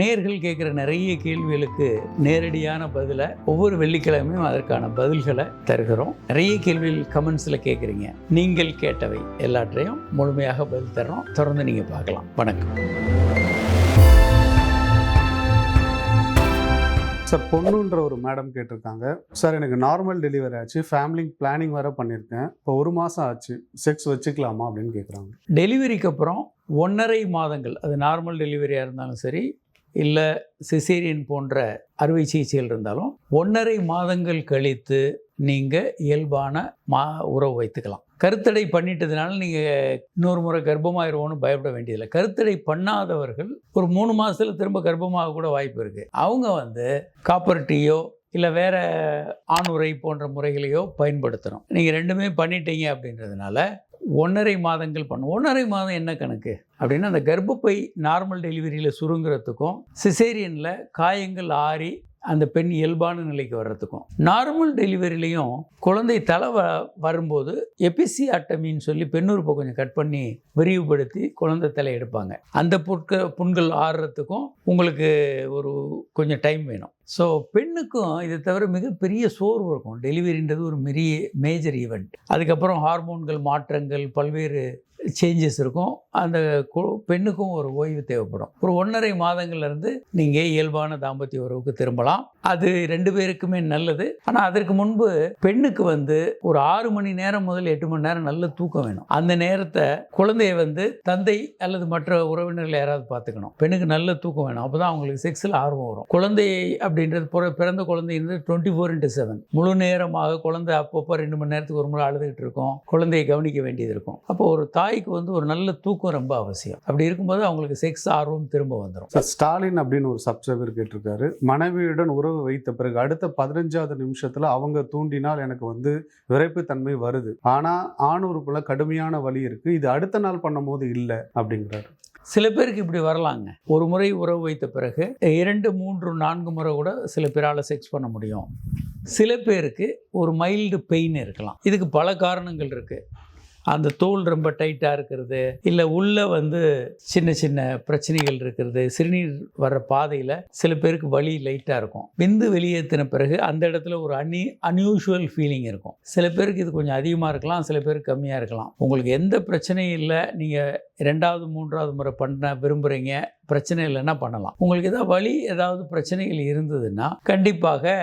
நேர்கள் கேட்குற நிறைய கேள்விகளுக்கு நேரடியான பதிலை ஒவ்வொரு வெள்ளிக்கிழமையும் அதற்கான பதில்களை தருகிறோம். நிறைய கேள்விகள் கமெண்ட்ஸில் கேட்குறீங்க. நீங்கள் கேட்டவை எல்லாற்றையும் முழுமையாக பதில் தர்றோம். தொடர்ந்து நீங்கள் பார்க்கலாம். வணக்கம். சார் பொண்ணுன்ற ஒரு மேடம் கேட்டிருக்காங்க. சார் எனக்கு நார்மல் டெலிவரி ஆச்சு. ஃபேமிலி பிளானிங் வேற பண்ணியிருக்கேன். இப்போ ஒரு மாதம் ஆச்சு. செக்ஸ் வச்சுக்கலாமா அப்படின்னு கேட்குறாங்க. டெலிவரிக்கு அப்புறம் ஒன்றரை மாதங்கள். அது நார்மல் டெலிவரியாக இருந்தாலும் சரி இல்லை சிசேரியன் போன்ற அறுவை சிகிச்சைகள் இருந்தாலும் ஒன்றரை மாதங்கள் கழித்து நீங்கள் இயல்பான மா உறவு வைத்துக்கலாம். கருத்தடை பண்ணிட்டதுனால நீங்கள் இன்னொரு முறை கர்ப்பமாயிருவோன்னு பயப்பட வேண்டியதில்லை. கருத்தடை பண்ணாதவர்கள் ஒரு மூணு மாதத்தில் திரும்ப கர்ப்பமாக கூட வாய்ப்பு இருக்குது அவங்க வந்து காப்பர் டீயோ இல்லை வேற ஆணுரை போன்ற முறைகளையோ பயன்படுத்தணும். நீங்கள் ரெண்டுமே பண்ணிட்டீங்க அப்படின்றதுனால ஒன்றரை மாதங்கள் பண்ணும். ஒன்றரை மாதம் என்ன கணக்கு? அப்படின்னா அந்த கர்ப்பப்பை நார்மல் டெலிவரியில் சுருங்குறதுக்கும் சிசேரியனில் காயங்கள் ஆறி அந்த பெண் இயல்பான நிலைக்கு வர்றதுக்கும். நார்மல் டெலிவரிலையும் குழந்தை தலை வ வரும்போது எபிசி அட்டமின்னு சொல்லி பெண்ணுறுப்பை கொஞ்சம் கட் பண்ணி விரிவுபடுத்தி குழந்தை தலை எடுப்பாங்க. அந்த புட்க புண்கள் ஆறுறதுக்கும் உங்களுக்கு ஒரு கொஞ்சம் டைம் வேணும். ஸோ பெண்ணுக்கும் இதை தவிர மிகப்பெரிய சோர்வு இருக்கும். டெலிவரின்றது ஒரு பெரிய மேஜர் ஈவெண்ட் அதுக்கப்புறம் ஹார்மோன்கள் மாற்றங்கள் பல்வேறு சேஞ்சஸ் இருக்கும். அந்த கு- பெண்ணுக்கும் ஒரு ஓய்வு தேவைப்படும். ஒரு ஒன்றரை மாதங்கள்லேருந்து நீங்கள் இயல்பான தாம்பத்திய உறவுக்கு திரும்பலாம். அது ரெண்டு பேருக்குமே நல்லது. ஆனால் அதற்கு முன்பு பெண்ணுக்கு வந்து ஒரு ஆறு மணி நேரம் முதல் எட்டு மணி நேரம் நல்ல தூக்கம் வேணும். அந்த நேரத்தை குழந்தைய வந்து தந்தை அல்லது மற்ற உறவினர்கள் யாராவது பார்த்துக்கணும். பெண்ணுக்கு நல்ல தூக்கம் வேணும். அப்போ தான் அவங்களுக்கு செக்ஸில் ஆர்வம் வரும். குழந்தை அப்படின்றது பிற- பிறந்த குழந்தைன்றது இருந்து டுவெண்ட்டி ஃபோர் இன்ட்டு செவன் முழு நேரமாக குழந்தை அப்பப்போ ரெண்டு மணி நேரத்துக்கு ஒரு முறை அழுதுகிட்டு இருக்கும். குழந்தையை கவனிக்க வேண்டியது இருக்கும். அப்போ ஒரு தாய் தாய்க்கு வந்து ஒரு நல்ல தூக்கம் ரொம்ப அவசியம். அப்படி இருக்கும்போது அவங்களுக்கு செக்ஸ் ஆர்வம் திரும்ப வந்துடும் ஸ்டாலின் அப்படின்னு ஒரு சப்ஸ்கிரைபர் கேட்டிருக்காரு. மனைவியுடன் உறவு வைத்த பிறகு அடுத்த பதினஞ்சாவது நிமிஷத்துல அவங்க தூண்டினால் எனக்கு வந்து விரைப்புத்தன்மை வருது. ஆனா ஆண் உறுப்புல கடுமையான வலி இருக்கு. இது அடுத்த நாள் பண்ணும்போது இல்லை அப்படிங்கிறாரு. சில பேருக்கு இப்படி வரலாங்க. ஒரு முறை உறவு வைத்த பிறகு இரண்டு மூன்று நான்கு முறை கூட சில பேரால் செக்ஸ் பண்ண முடியும். சில பேருக்கு ஒரு மைல்டு பெயின் இருக்கலாம். இதுக்கு பல காரணங்கள் இருக்குது அந்த தோல் ரொம்ப டைட்டாக இருக்கிறது இல்லை உள்ளே வந்து சின்ன சின்ன பிரச்சனைகள் இருக்கிறது சிறுநீர் வர்ற பாதையில் சில பேருக்கு வலி லைட்டாக இருக்கும். விந்து வெளியேற்றின பிறகு அந்த இடத்துல ஒரு அன்னி அன்யூஷுவல் ஃபீலிங் இருக்கும். சில பேருக்கு இது கொஞ்சம் அதிகமாக இருக்கலாம் சில பேருக்கு கம்மியாக இருக்கலாம். உங்களுக்கு எந்த பிரச்சனையும் இல்லை நீங்கள் ரெண்டாவது மூன்றாவது முறை பண்ண விரும்புகிறீங்க பிரச்சனை இல்லைன்னா பண்ணலாம். உங்களுக்கு ஏதாவது வழி ஏதாவது பிரச்சனைகள் இருந்ததுன்னா கண்டிப்பாக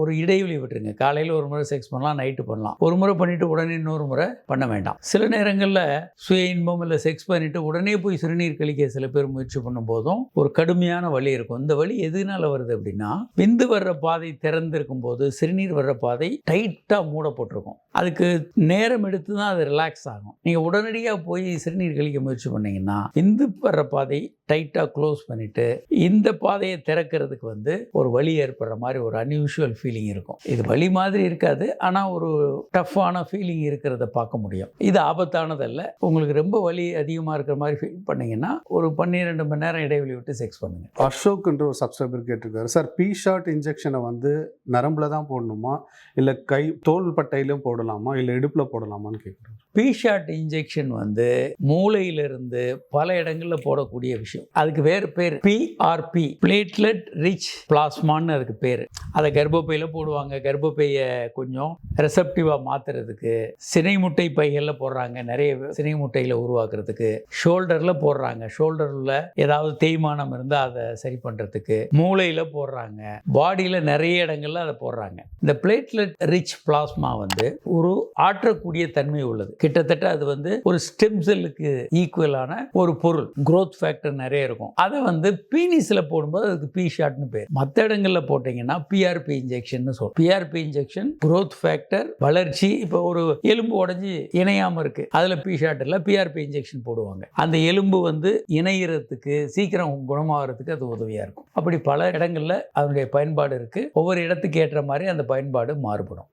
ஒரு இடைவெளி விட்டுருங்க. காலையில் ஒரு முறை செக்ஸ் பண்ணலாம் நைட்டு பண்ணலாம். ஒரு முறை பண்ணிவிட்டு உடனே இன்னொரு முறை பண்ண வேண்டாம். சில நேரங்களில் சுய இன்பம் இல்லை செக்ஸ் பண்ணிவிட்டு உடனே போய் சிறுநீர் கழிக்க சில பேர் முயற்சி பண்ணும் போதும் ஒரு கடுமையான வழி இருக்கும். இந்த வழி எதனால வருது அப்படின்னா விந்து வர்ற பாதை திறந்திருக்கும் போது சிறுநீர் வர்ற பாதை டைட்டாக மூடப்பட்டிருக்கும். அதுக்கு நேரம் எடுத்து தான் அது ரிலாக்ஸ் ஆகும். நீங்கள் உடனடியாக போய் சிறுநீர் கழிக்க முயற்சி பண்ணீங்கன்னா இந்து வர்ற பாதை டைட்டாக க்ளோஸ் பண்ணிட்டு இந்த பாதையை திறக்கிறதுக்கு வந்து ஒரு வலி ஏற்படுற மாதிரி ஒரு அன்யூஷுவல் ஃபீலிங் இருக்கும். இது வழி மாதிரி இருக்காது ஆனால் ஒரு டஃப்பான ஃபீலிங் இருக்கிறத பார்க்க முடியும். இது ஆபத்தானதல்ல. உங்களுக்கு ரொம்ப வலி அதிகமாக இருக்கிற மாதிரி ஃபீல் பண்ணீங்கன்னா ஒரு பன்னிரெண்டு மணி நேரம் இடைவெளி விட்டு செக்ஸ் பண்ணுங்க. அசோக்ன்ற ஒரு சப்ஸ்கிரைபர் கேட்டிருக்காரு. சார் பி ஷார்ட் இன்ஜெக்ஷனை வந்து நரம்பில் தான் போடணுமா? இல்லை கை தோல் பட்டையிலும் போடலாமா? இல்லை இடுப்பில் போடலாமான்னு கேட்குறாரு பிஷாட் இன்ஜெக்ஷன் வந்து மூளையிலிருந்து பல இடங்களில் போடக்கூடிய விஷயம். அதுக்கு வேறு பேர் பிஆர்பி பிளேட்லெட் ரிச் பிளாஸ்மான்னு அதுக்கு பேர். அதை கர்ப்பப்பையில் போடுவாங்க. கர்ப்பப்பையை கொஞ்சம் ரெசப்டிவாக மாற்றுறதுக்கு சினை முட்டை பைகளில் போடுறாங்க. நிறைய சினை முட்டைகளை உருவாக்குறதுக்கு. ஷோல்டரில் போடுறாங்க. ஷோல்டரில் ஏதாவது தேய்மானம் இருந்தால் அதை சரி பண்ணுறதுக்கு மூளையில் போடுறாங்க. பாடியில் நிறைய இடங்கள்ல அதை போடுறாங்க. இந்த பிளேட்லெட் ரிச் பிளாஸ்மா வந்து ஒரு ஆற்றக்கூடிய தன்மை உள்ளது. கிட்டத்தட்ட அது வந்து ஒரு ஸ்டெம் செல்லுக்கு ஈக்குவலான ஒரு பொருள். குரோத் ஃபேக்டர் நிறைய இருக்கும். அதை வந்து பீனிஸில் போடும்போது அதுக்கு பி ஷாட்னு பேர். மற்ற இடங்களில் போட்டிங்கன்னா பிஆர்பி இன்ஜெக்ஷன் சொல்லும் பிஆர்பி இன்ஜெக்ஷன் குரோத் ஃபேக்டர் வளர்ச்சி. இப்போ ஒரு எலும்பு உடஞ்சி இணையாமல் இருக்கு. அதில் பி ஷாட் இல்லை பிஆர்பி இன்ஜெக்ஷன் போடுவாங்க. அந்த எலும்பு வந்து இணையறதுக்கு சீக்கிரம் குணமாகறதுக்கு அது உதவியாக இருக்கும். அப்படி பல இடங்களில் அதனுடைய பயன்பாடு இருக்குது ஒவ்வொரு இடத்துக்கு ஏற்ற மாதிரி அந்த பயன்பாடு மாறுபடும்.